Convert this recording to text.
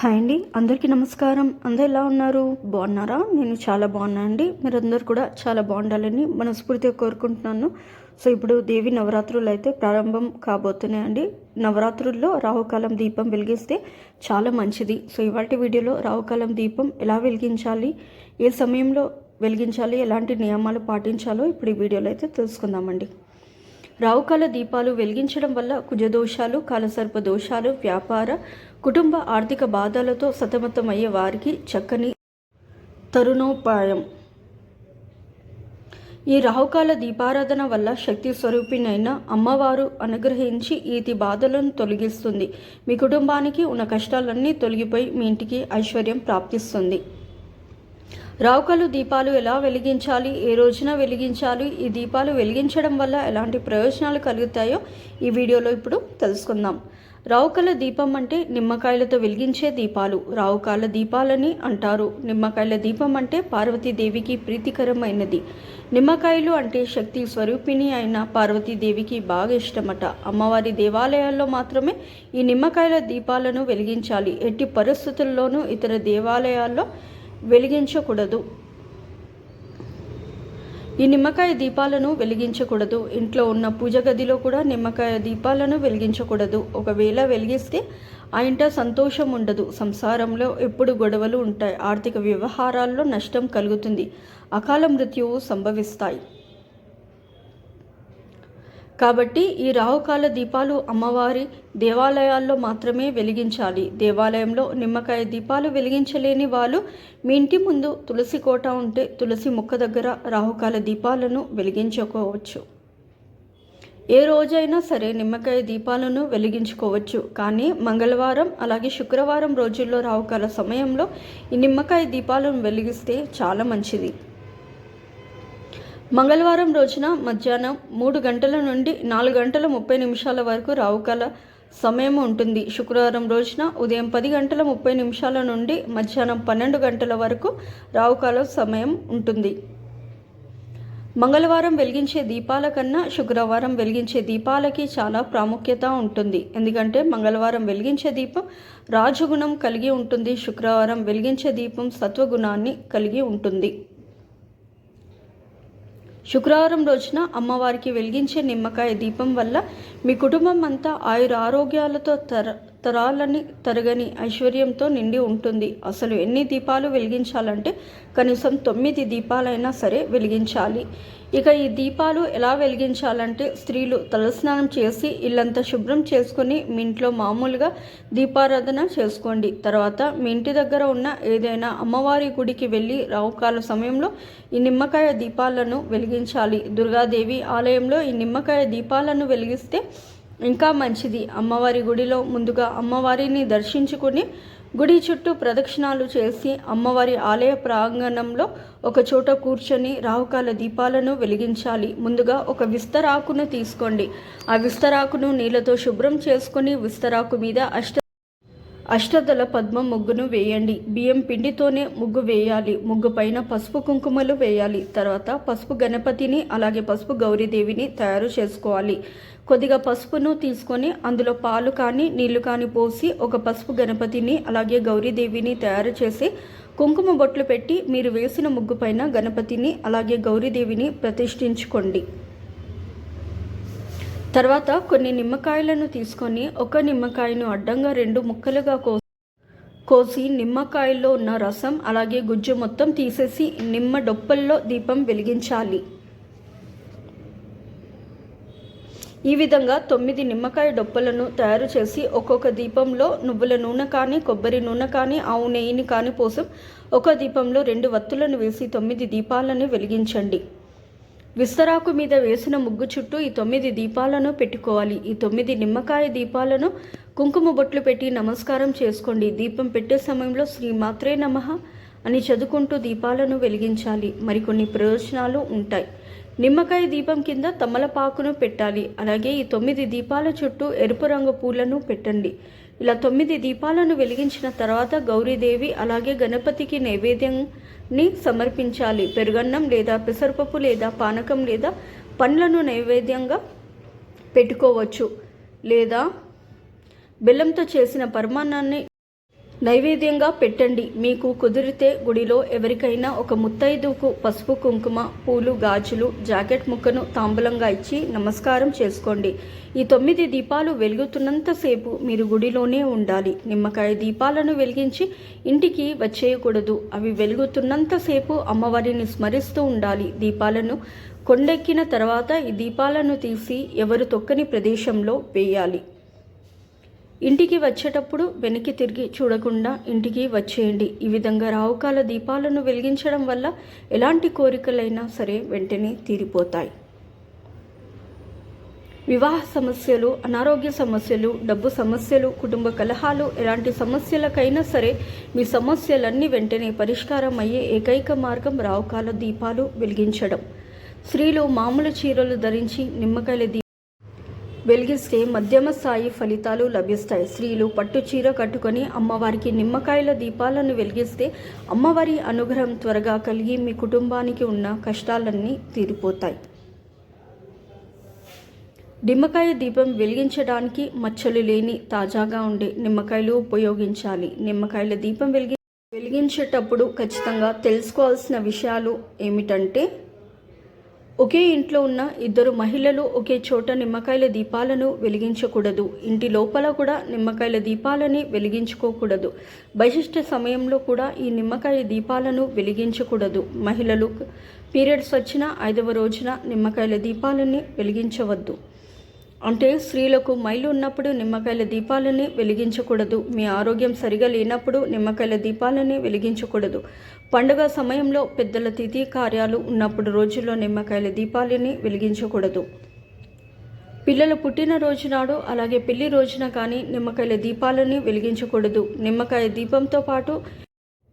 Hi అండి. అందరికీ నమస్కారం. అందరు ఎలా ఉన్నారు? బాగున్నారా? నేను చాలా బాగున్నా అండి. మీరందరూ కూడా చాలా బాగుండాలని మనస్ఫూర్తిగా కోరుకుంటున్నాను. సో ఇప్పుడు దేవి నవరాత్రులు అయితే ప్రారంభం కాబోతున్నాయండి నవరాత్రుల్లో రాహుకాలం దీపం వెలిగిస్తే చాలా మంచిది. సో ఇవాటి వీడియోలో రాహుకాలం దీపం ఎలా వెలిగించాలి? ఏ సమయంలో వెలిగించాలి? ఎలాంటి నియమాలు పాటించాలో ఇప్పుడు ఈ వీడియోలో అయితే తెలుసుకుందామండి. రావుకాల దీపాలు వెలిగించడం వల్ల కుజదోషాలు కాలసర్ప దోషాలు వ్యాపార కుటుంబ ఆర్థిక బాధలతో సతమతమయ్యే వారికి చక్కని తరుణోపాయం. ఈ రాహుకాల దీపారాధన వల్ల శక్తి స్వరూపిణైన అమ్మవారు అనుగ్రహించి ఈతి బాధలను తొలగిస్తుంది. మీ కుటుంబానికి ఉన్న కష్టాలన్నీ తొలగిపోయి మీ ఇంటికి ఐశ్వర్యం ప్రాప్తిస్తుంది. రావుకలు దీపాలు ఎలా వెలిగించాలి? ఏ రోజున వెలిగించాలి? ఈ దీపాలు వెలిగించడం వల్ల ఎలాంటి ప్రయోజనాలు కలుగుతాయో ఈ వీడియోలో ఇప్పుడు తెలుసుకుందాం. రావుకల దీపం అంటే నిమ్మకాయలతో వెలిగించే దీపాలు. రావుకాల దీపాలని అంటారు. నిమ్మకాయల దీపం అంటే పార్వతీదేవికి ప్రీతికరమైనది. నిమ్మకాయలు అంటే శక్తి స్వరూపిణి అయిన పార్వతీదేవికి బాగా ఇష్టమట. అమ్మవారి దేవాలయాల్లో మాత్రమే ఈ నిమ్మకాయల దీపాలను వెలిగించాలి. ఎట్టి పరిస్థితుల్లోనూ ఇతర దేవాలయాల్లో వెలిగించకూడదు. ఈ నిమ్మకాయ దీపాలను వెలిగించకూడదు. ఇంట్లో ఉన్న పూజ గదిలో కూడా నిమ్మకాయ దీపాలను వెలిగించకూడదు. ఒకవేళ వెలిగిస్తే ఆ ఇంట సంతోషం ఉండదు. సంసారంలో ఎప్పుడు గొడవలు ఉంటాయి. ఆర్థిక వ్యవహారాల్లో నష్టం కలుగుతుంది. అకాల మృత్యువు సంభవిస్తాయి. కాబట్టి ఈ రాహుకాల దీపాలు అమ్మవారి దేవాలయాల్లో మాత్రమే వెలిగించాలి. దేవాలయంలో నిమ్మకాయ దీపాలు వెలిగించలేని వాళ్ళు మీ ఇంటి ముందు తులసి కోట ఉంటే తులసి మొక్క దగ్గర రాహుకాల దీపాలను వెలిగించుకోవచ్చు. ఏ రోజైనా సరే నిమ్మకాయ దీపాలను వెలిగించుకోవచ్చు. కానీ మంగళవారం అలాగే శుక్రవారం రోజుల్లో రాహుకాల సమయంలో ఈ నిమ్మకాయ దీపాలను వెలిగిస్తే చాలా మంచిది. మంగళవారం రోజున మధ్యాహ్నం మూడు గంటల నుండి నాలుగు గంటల ముప్పై నిమిషాల వరకు రావుకాల సమయం ఉంటుంది. శుక్రవారం రోజున ఉదయం పది గంటల ముప్పై నిమిషాల నుండి మధ్యాహ్నం పన్నెండు గంటల వరకు రావుకాల సమయం ఉంటుంది. మంగళవారం వెలిగించే దీపాల కన్నా శుక్రవారం వెలిగించే దీపాలకి చాలా ప్రాముఖ్యత ఉంటుంది. ఎందుకంటే మంగళవారం వెలిగించే దీపం రాజగుణం కలిగి ఉంటుంది. శుక్రవారం వెలిగించే దీపం సత్వగుణాన్ని కలిగి ఉంటుంది. శుక్రవారం రోజున అమ్మవారికి వెలిగించే నిమ్మకాయ దీపం వల్ల మీ కుటుంబం అంతా ఆయుర ఆరోగ్యాలతో తర తరాలని తరగని ఐశ్వర్యంతో నిండి ఉంటుంది. అసలు ఎన్ని దీపాలు వెలిగించాలంటే కనీసం తొమ్మిది దీపాలైనా సరే వెలిగించాలి. ఇక ఈ దీపాలు ఎలా వెలిగించాలంటే స్త్రీలు తలస్నానం చేసి ఇల్లంతా శుభ్రం చేసుకొని మీ ఇంట్లో మామూలుగా దీపారాధన చేసుకోండి. తర్వాత మీ ఇంటి దగ్గర ఉన్న ఏదైనా అమ్మవారి గుడికి వెళ్ళి రావుకాల సమయంలో ఈ నిమ్మకాయ దీపాలను వెలిగించాలి. దుర్గాదేవి ఆలయంలో ఈ నిమ్మకాయ దీపాలను వెలిగిస్తే ఇంకా మంచిది. అమ్మవారి గుడిలో ముందుగా అమ్మవారిని దర్శించుకుని గుడి చుట్టూ ప్రదక్షిణాలు చేసి అమ్మవారి ఆలయ ప్రాంగణంలో ఒక చోట కూర్చొని రాహుకాల దీపాలను వెలిగించాలి. ముందుగా ఒక విస్తరాకును తీసుకోండి. ఆ విస్తరాకును నీళ్ళతో శుభ్రం చేసుకుని విస్తరాకు మీద అష్ట అష్టదళ పద్మ ముగ్గును వేయండి. బియ్యం పిండితోనే ముగ్గు వేయాలి. ముగ్గు పైన పసుపు కుంకుమలు వేయాలి. తర్వాత పసుపు గణపతిని అలాగే పసుపు గౌరీదేవిని తయారు చేసుకోవాలి. కొద్దిగా పసుపును తీసుకొని అందులో పాలు కానీ నీళ్ళు కానీ పోసి ఒక పసుపు గణపతిని అలాగే గౌరీదేవిని తయారు చేసి కుంకుమ బొట్లు పెట్టి మీరు వేసిన ముగ్గు పైన గణపతిని అలాగే గౌరీదేవిని ప్రతిష్ఠించుకోండి. తర్వాత కొన్ని నిమ్మకాయలను తీసుకొని ఒక నిమ్మకాయను అడ్డంగా రెండు ముక్కలుగా కోసి కోసి నిమ్మకాయల్లో ఉన్న రసం అలాగే గుజ్జు మొత్తం తీసేసి నిమ్మ డొప్పల్లో దీపం వెలిగించాలి. ఈ విధంగా తొమ్మిది నిమ్మకాయ డొప్పలను తయారు చేసి ఒక్కొక్క దీపంలో నువ్వుల నూనె కానీ కొబ్బరి నూనె కానీ ఆవు నెయ్యిని కానీ పోసం ఒక దీపంలో రెండు వత్తులను వేసి తొమ్మిది దీపాలను వెలిగించండి. విస్తరాకు మీద వేసిన ముగ్గు చుట్టూ ఈ తొమ్మిది దీపాలను పెట్టుకోవాలి. ఈ తొమ్మిది నిమ్మకాయ దీపాలను కుంకుమ బొట్లు పెట్టి నమస్కారం చేసుకోండి. దీపం పెట్టే సమయంలో శ్రీ మాత్రే నమ అని చదువుకుంటూ దీపాలను వెలిగించాలి. మరికొన్ని ప్రయోజనాలు ఉంటాయి. నిమ్మకాయ దీపం కింద తమలపాకును పెట్టాలి. అలాగే ఈ తొమ్మిది దీపాల చుట్టూ ఎరుపు రంగు పూలను పెట్టండి. ఇలా తొమ్మిది దీపాలను వెలిగించిన తర్వాత గౌరీదేవి అలాగే గణపతికి నైవేద్యాన్ని సమర్పించాలి. పెరుగన్నం లేదా పెసరపప్పు లేదా పానకం లేదా పండ్లను నైవేద్యంగా పెట్టుకోవచ్చు. లేదా బెల్లంతో చేసిన పరమాన్నాన్ని నైవేద్యంగా పెట్టండి. మీకు కుదిరితే గుడిలో ఎవరికైనా ఒక ముత్తైదుకు పసుపు కుంకుమ పూలు గాజులు జాకెట్ ముక్కను తాంబూలంగా ఇచ్చి నమస్కారం చేసుకోండి. ఈ తొమ్మిది దీపాలు వెలుగుతున్నంతసేపు మీరు గుడిలోనే ఉండాలి. నిమ్మకాయ దీపాలను వెలిగించి ఇంటికి వచ్చేయకూడదు. అవి వెలుగుతున్నంతసేపు అమ్మవారిని స్మరిస్తూ ఉండాలి. దీపాలను కొండెక్కిన తర్వాత ఈ దీపాలను తీసి ఎవరు తొక్కని ప్రదేశంలో వేయాలి. ఇంటికి వచ్చేటప్పుడు వెనక్కి తిరిగి చూడకుండా ఇంటికి వచ్చేయండి. ఈ విధంగా రావుకాల దీపాలను వెలిగించడం వల్ల ఎలాంటి కోరికలైనా సరే వెంటనే తీరిపోతాయి. వివాహ సమస్యలు అనారోగ్య సమస్యలు డబ్బు సమస్యలు కుటుంబ కలహాలు ఎలాంటి సమస్యలకైనా సరే మీ సమస్యలన్నీ వెంటనే పరిష్కారం అయ్యే ఏకైక మార్గం రావుకాల దీపాలు వెలిగించడం. స్త్రీలు మామూలు చీరలు ధరించి నిమ్మకాయల దీ వెలిగిస్తే మధ్యమ స్థాయి ఫలితాలు లభిస్తాయి. స్త్రీలు పట్టు చీర కట్టుకొని అమ్మవారికి నిమ్మకాయల దీపాలను వెలిగిస్తే అమ్మవారి అనుగ్రహం త్వరగా కలిగి మీ కుటుంబానికి ఉన్న కష్టాలన్నీ తీరిపోతాయి. నిమ్మకాయ దీపం వెలిగించడానికి మచ్చలు లేని తాజాగా ఉండే నిమ్మకాయలు ఉపయోగించాలి. నిమ్మకాయల దీపం వెలిగి వెలిగించేటప్పుడు ఖచ్చితంగా తెలుసుకోవాల్సిన విషయాలు ఏమిటంటే ఒకే ఇంట్లో ఉన్న ఇద్దరు మహిళలు ఒకే చోట నిమ్మకాయల దీపాలను వెలిగించకూడదు. ఇంటి లోపల కూడా నిమ్మకాయల దీపాలని వెలిగించుకోకూడదు. బహిష్ట సమయంలో కూడా ఈ నిమ్మకాయ దీపాలను వెలిగించకూడదు. మహిళలు పీరియడ్స్ వచ్చిన ఐదవ రోజున నిమ్మకాయల దీపాలని వెలిగించవద్దు. అంటే స్త్రీలకు మైలు ఉన్నప్పుడు నిమ్మకాయల దీపాలని వెలిగించకూడదు. మీ ఆరోగ్యం సరిగా లేనప్పుడు నిమ్మకాయల దీపాలని వెలిగించకూడదు. పండుగ సమయంలో పెద్దల తిథి కార్యాలు ఉన్నప్పుడు రోజుల్లో నిమ్మకాయల దీపాలని వెలిగించకూడదు. పిల్లల పుట్టినరోజు నాడు అలాగే పెళ్ళి రోజున కానీ నిమ్మకాయల దీపాలని వెలిగించకూడదు. నిమ్మకాయ దీపంతో పాటు